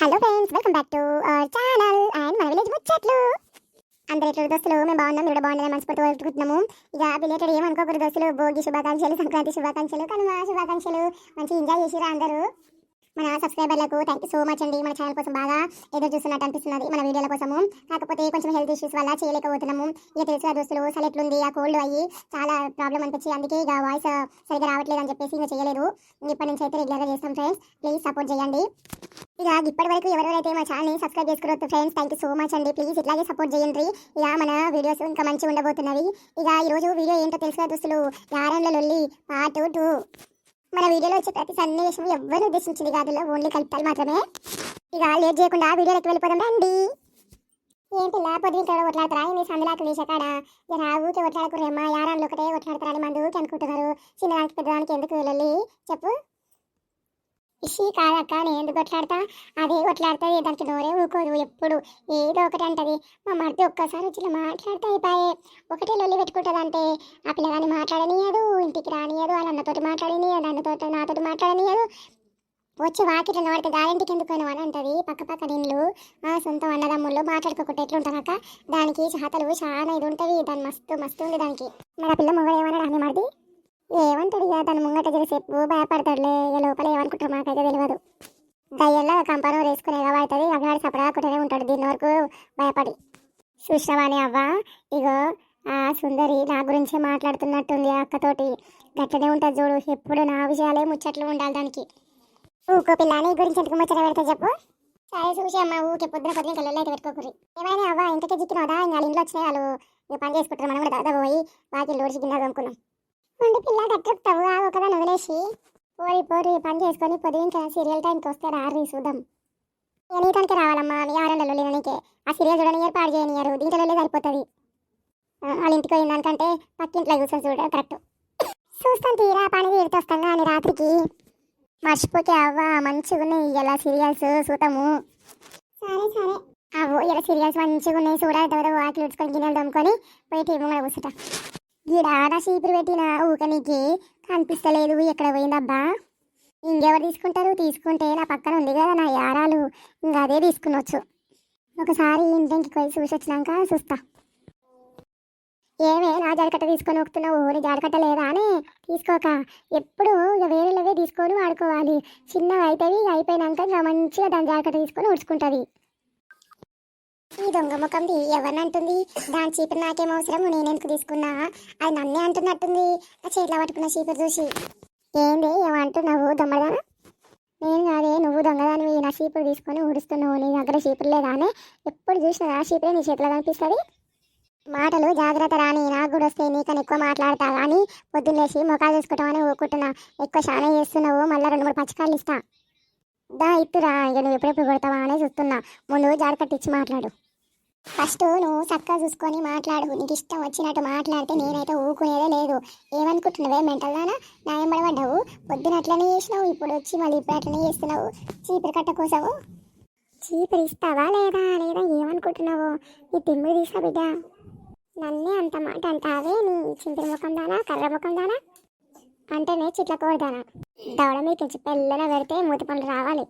Hello friends welcome back to our channel and మన village ముచ్చట్లు. అందరి ఎట్లా దోస్తులు? మేము బాగున్నాం మీరు కూడా మనస్ఫూర్తి కోరుకుంటున్నాము. ఇక రిలేటెడ్ ఏమనుకోకూడదు దోస్తులు. భోగి శుభాకాంక్షలు సంక్రాంతి శుభాకాంక్షలు కనుమ శుభాకాంక్షలు. మంచి ఎంజాయ్ చేసిరా అందరూ. మన సబ్స్క్రైబర్లకు థ్యాంక్ యూ సో మచ్ అండి. మన ఛానల్ కోసం బాగా ఎదురు చూస్తున్నట్టు అనిపిస్తున్నది మన వీడియోల కోసము. కాకపోతే కొంచెం హెల్త్ ఇష్యూస్ వల్ల చేయలేకపోతున్నాము. ఇక తెలుసు దోస్తులు అసలు ఎట్లుంది? ఆ కోల్డ్ అయ్యి చాలా ప్రాబ్లం అనిపించి అందుకే ఇక వాయిస్ సరిగ్గా రావట్లేదు అని చెప్పేసి ఇంకా చేయలేదు. ఇప్పటి నుంచి అయితే రెగ్యులర్గా చేస్తాం ఫ్రెండ్స్ ప్లీజ్ సపోర్ట్ చేయండి. ఇక ఇప్పటి వరకు ఎవరెవరైతే మా ఛానల్ని సబ్స్క్రైబ్ చేసుకోవచ్చు friends thank you so much అండి. ప్లీజ్ ఇట్లాగే సపోర్ట్ చేయండి. ఇక మన వీడియోస్ ఇంకా మంచిగా ఉండబోతున్నవి. ఇక ఈరోజు వీడియో ఏంటో తెలుసు దుస్తులు. దోస్తులు యారంలో లొల్లి పార్ట్ టూ మన వీడియోలో వచ్చే ప్రతి సన్నివేశం ఎవరు ఉద్దేశించింది కాదు ఓన్లీ కలుపుతాలు మాత్రమే. ఇక లేట్ చేయకుండా వీడియోలోకి వెళ్ళిపోదాం రండి. ఏం పిల్ల పొద్దున ఇక్కడ కొట్లాడతారా? ఇది సందులాకు వేసాకాడ జర ఊకే కొట్లాడకురేమ్మా యారాలు ఒకటే కొట్లాడతారని మందు ఊకే అనుకుంటున్నారు. చిన్నదానికి పెద్దదానికి ఎందుకు వెళ్ళి చెప్పు. ఇషి కాదక్క నేను ఎందుకు కొట్లాడతా? అదే కొట్లాడుతుంది దానికి దూరే ఊకోదు ఎప్పుడు ఏదో ఒకటి అంటది. మా మరిది ఒక్కసారి వచ్చి మాట్లాడితే అయిపోయే. ఒకటే లొల్లి పెట్టుకుంటుంది అంటే ఆ పిల్లగాని మాట్లాడనీయదు ఇంటికి రానియదు వాళ్ళ అన్నతోటి మాట్లాడనీయదు అన్నతోటి నాతోటి మాట్లాడనీయదు. వచ్చి వాకిట్లో వాడితే గాలింటికి ఎందుకు అని అంటది. పక్క పక్క ఇండ్లు ఆ సొంతం అన్నదమ్ముళ్ళు మాట్లాడుకోకుండా ఎట్లుంటారక్క దానికి చాతలు చాలా ఇది ఉంటుంది దాని మస్తు మస్తు ఉంది దానికి. మరి ఆ పిల్ల మొగడు ఏమన్నాడు అని మరిది? ఏమంటాడు ఇక? దాని ముంగట జరిసేపు భయపడతాడులే. ఇక లోపల ఏమనుకుంటారు మాకైతే తెలియదు దయ్యంలో కంపరం వేసుకునే అవుతుంది. అగాడి సపడాకుంటూనే ఉంటాడు. దీని వరకు భయపడి. చూసినావాని అవ్వ? ఇగో ఆ సుందరి నా గురించే మాట్లాడుతున్నట్టుంది అక్కతోటి. గట్టనే ఉంటుంది చూడు. ఎప్పుడు నా విషయాలే ముచ్చట్లు ఉండాలి దానికి. ఊకో పిల్ల నీ గురించి ఎందుకు ముచ్చట పెడతా చెప్పు. సరే చూసి అమ్మ ఊకే పొద్దున పొద్దున కళ్ళు అయితే పెట్టుకోకూరి ఏమైనా అవ్వ? ఇంతకే చిక్కినోదా ఇంకా ఇంట్లో వచ్చినాయి వాళ్ళు. పని చేసుకుంటారు. మనం కూడా దాదాపు పోయి వాకిలు లోడిచి గిన్నె తోముకున్నాం ఉండి పిల్ల గట్టెక్కుతావు ఆ ఒకదాన్ని వదిలేసి. పోరి పోరి పని చేసుకొని పొద్దున సీరియల్ టైంకి వస్తే రారి చూద్దాం. ఇక నీతానికి రావాలమ్మా. మీ ఆరండలో లేదానికి ఆ సీరియల్ చూడని ఏర్పాటు చేయనియరు దీంట్లో సరిపోతుంది. వాళ్ళ ఇంటికి పోయిన దానికంటే పక్కింట్లో కూర్చొని చూడ. కరెక్ట్. చూస్తాను తీరా. పని తీరుతొస్తాం కానీ రాత్రికి. మర్చిపోతే అవ్వ. మంచిగా ఉన్నాయి ఇలా సీరియల్స్ చూద్దాము. సరే సరే. అవ్వ ఇలా సీరియల్స్ మంచిగా ఉన్నాయి చూడాలి తర్వాత వాకిలు ఉడుచుకొని గిన్నెలు దమ్ముకొని పోయి టీవీ కూడా కూర్చుంటా గీడ చీపురు పెట్టిన ఊక నీకు కనిపిస్తలేదు. ఎక్కడ పోయిందబ్బా? ఇంకెవరు తీసుకుంటారు? తీసుకుంటే నా పక్కన ఉంది కదా నా యారాలు. ఇంకా అదే తీసుకునొచ్చు. ఒకసారి ఇంటికి పోయి చూసి వచ్చినాక చూస్తా. ఏమే నా జాడకట్ట తీసుకొని వస్తున్నావు నీ జాడకట్ట లేదా అని తీసుకోక. ఎప్పుడు ఇక వేరేలవే తీసుకొని వాడుకోవాలి. చిన్నగా అవుతుంది అయిపోయినాక ఇంకా మంచిగా దాని జాడకట్ట తీసుకొని ఉడుచుకుంటుంది ఈ దొంగ ముఖంది ఎవరిని అంటుంది దాని చీపురు నాకేం అవసరం నేనెందుకు తీసుకున్నా? అది నన్నే అంటున్నట్టుంది. ఆ చేతిలో పట్టుకున్న చీపురు చూసి. ఏంది ఏమంటున్నావు? దొంగదానా? నేను కాదే నువ్వు దొంగదానివి. నా చీపురు తీసుకొని ఊడుస్తున్నావు నీ దగ్గర చీపురు లేదా అని ఎప్పుడు చూసినా ఆ చీపురే నీ చేతిలో కనిపిస్తుంది. మాటలు జాగ్రత్త రాని నాకు కూడా వస్తే నీకని ఎక్కువ మాట్లాడతా. కానీ పొద్దున్నేసి ముఖాలు చూసుకుంటామని ఊరుకుంటున్నా. ఎక్కువ చాలా చేస్తున్నావు. మళ్ళీ రెండు మూడు పచ్చకాయలు ఇస్తా. దా ఇత్తురా. ఇక నువ్వు ఎప్పుడెప్పుడు కొడతావా? అని చూస్తున్నా. ముందు జాగ్రత్త ఇచ్చి మాట్లాడు. ఫస్ట్ నువ్వు చక్కగా చూసుకొని మాట్లాడు. నీకు ఇష్టం వచ్చినట్టు మాట్లాడితే నేనైతే ఊకునేదే లేదు. ఏమనుకుంటున్నావే? మెంటల్ దానా? న్యాయం పడబడ్డావు పొద్దున అట్లనే చేసినావు ఇప్పుడు వచ్చి మళ్ళీ ఇప్పుడు అట్లనే చేస్తున్నావు. చీపురు కట్ట కోసము? చీపురు ఇస్తావా లేదా లేదా ఏమనుకుంటున్నావు? ఈ తిమ్మిడి తీసా బిడ్డ. నన్నే అంత మాట అంటావే నీ చింపిరి ముఖం దానా కర్ర ముఖం దానా? అంటేనే చిట్ల కోడదానా దవడ మీకు పెళ్ళన పెడితే మూతి పనులు రావాలి.